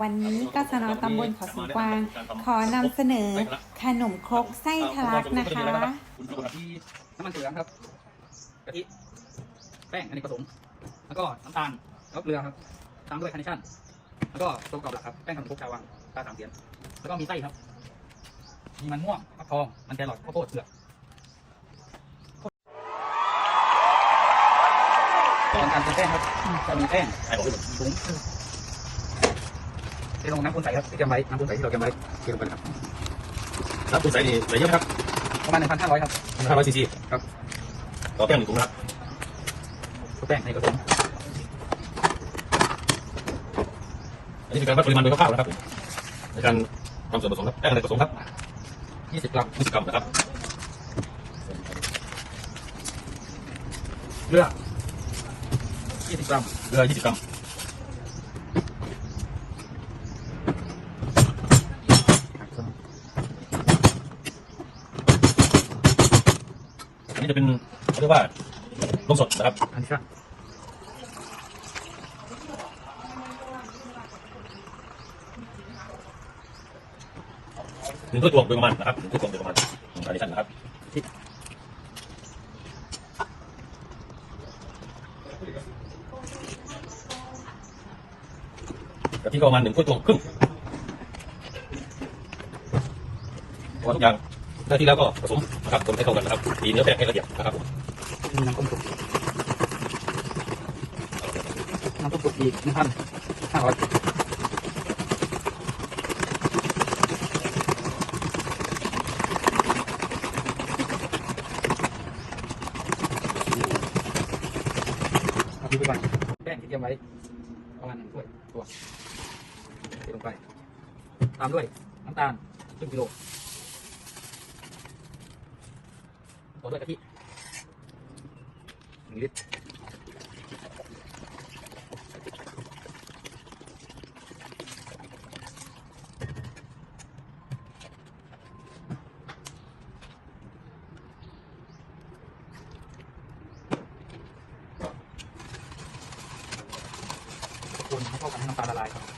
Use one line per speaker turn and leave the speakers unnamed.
วันนี้กสนตำบลเขาสวนกวาง ขอนำเสนอขนมครกไส้ทะลักนะคะ
ที่น้ำมันเกลือครับกะทิแป้งอันนี้ผสม แล้วก็น้ำตาลแล้วเกลือครับตามด้วยคาร์เนชั่น แล้วก็ตัวกรอบหลักครับแป้งขนมครกชาววังตาสามเสียนแล้วก็มีไส้ครับ มีมันม่วงฟักทอง มันแครอทข้าวโพดเผือกก่อนการเติมแป้งครับจะมีแป้ง
ไอ้บอกให้ผม
ถุง เทลงน้ำปูนใสครับที่เตรียมไว้น้ำปูนใสที่เราเตรียมไว้เทลงไปเลยครับ
น้ำปูนใสนี่ใส่เยอะไหมครับ
ประมาณหนึ่งพันห้าร้อยครับ
ห้าร้อยซีซี
ครับ
ต่อแป้งหนึ่งถุงนะครับ
ตัวแป้งในกระสม
อันนี้เป็นการวัดปริมาณโดยคร่าวๆนะครับผมในการทำส่วนผสมครับแป้งในผสมครับ
ยี่สิบกรัม
20กรัมนะครับ
เกลือยี่สิบกรัม
เกลือ20กรัม อันนี้จะเป็นเรียกว่านมสดนะครับ
อันนี้ครับ
หนึ่งถ้วยตวงโดยประมาณนะครับหนึ่งถ้วยตวงโดยประมาณของการดิชันนะครับกะทิก็ประมาณหนึ่งถ้วยตวงครึ่งพอทุกอย่าง ได้ที่แล้วก็ผสมนะครับคนให้เข้ากันนะครับตีเนื้อแป้งให้ละเอียดนะครับผม
มีน้ำต้มสุกน้ำต้มสุกอีกหนึ่งพันห้าร้อยเอาที่ไปก่อนแป้งที่เตรียมไว้ประมาณหนึ่งถ้วยตัวเทลงไป ตามด้วยน้ำตาลครึ่งกิโล ต่อด้วยกะทิหนึ่งลิตรคนให้เข้ากันให้น้ำตาลละลายครับ